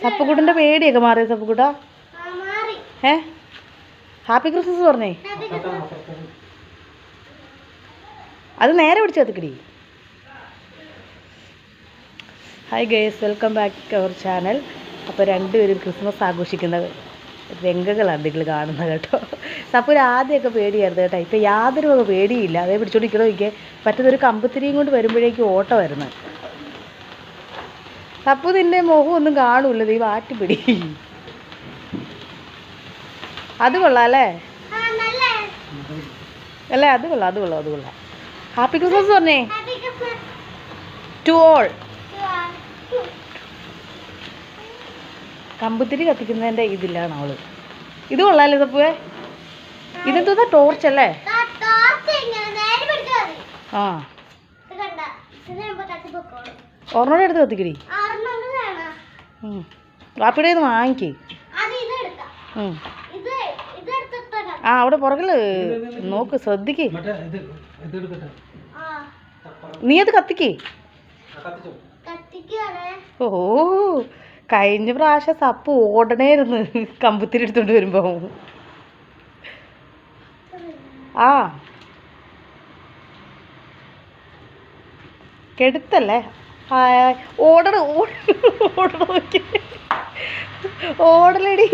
സപ്പുക്കുട്ടന്റെ പേടിയൊക്കെ മാറിയ സപ്പുകുട്ട? ഏ ഹാപ്പി ക്രിസ്മസ് പറഞ്ഞേ. അത് നേരെ പിടിച്ച് കത്തിക്കടി. Hi guys welcome back to our channel അപ്പോൾ രണ്ടുപേരും ക്രിസ്മസ് ആഘോഷിക്കുന്ന രംഗങ്ങളാണ് നിങ്ങൾ കാണുന്നത് കേട്ടോ. സപ്പൂര് ആദ്യമൊക്കെ പേടിയായിരുന്നു കേട്ടോ. ഇപ്പം യാതൊരു വക പേടിയില്ല. അതേ പിടിച്ചോണ്ടിരിക്കണോ എനിക്ക് പറ്റുന്നൊരു കമ്പത്തിരിയും കൊണ്ട് വരുമ്പോഴേക്കും ഓട്ടം സപ്പു നിന്റെ മുഖം ഒന്നും കാണൂല നീ മാറ്റിപ്പിടി അത് കൊള്ളാം അല്ലേ? അല്ലേ? അത് കൊള്ളാം അത് കൊള്ളാം അത് കൊള്ളാം. ഹാപ്പി ക്രിസ്മസ് പറഞ്ഞേ. To all. കമ്പുത്തിരി കത്തിക്കുന്നതിന്റെ ഇതിലാണ് അവൾ. ഇത് കൊള്ളാല്ലേ തപ്പുവെ ഇതെന്താ ടോർച്ച് അല്ലേ. ആ. ഒരെണ്ണം എടുത്ത് കത്തിക്കടി. വാപ്പിയുടെ നിന്ന് വാങ്ങിക്കേ. ആ അവിടെ പുറകിൽ നോക്ക് ശ്രദ്ധിക്ക്. ആ. നീ അത് കത്തിക്കേ. ഓ കഴിഞ്ഞ പ്രാവശ്യം സപ്പ് ഓടണേരുന്ന് കമ്പുത്തിരി എടുത്തോണ്ട് വരുമ്പോ. ആ. കെടുത്തല്ലേ? ഓടണ ഓർഡർ നോക്കി ഓടലടി.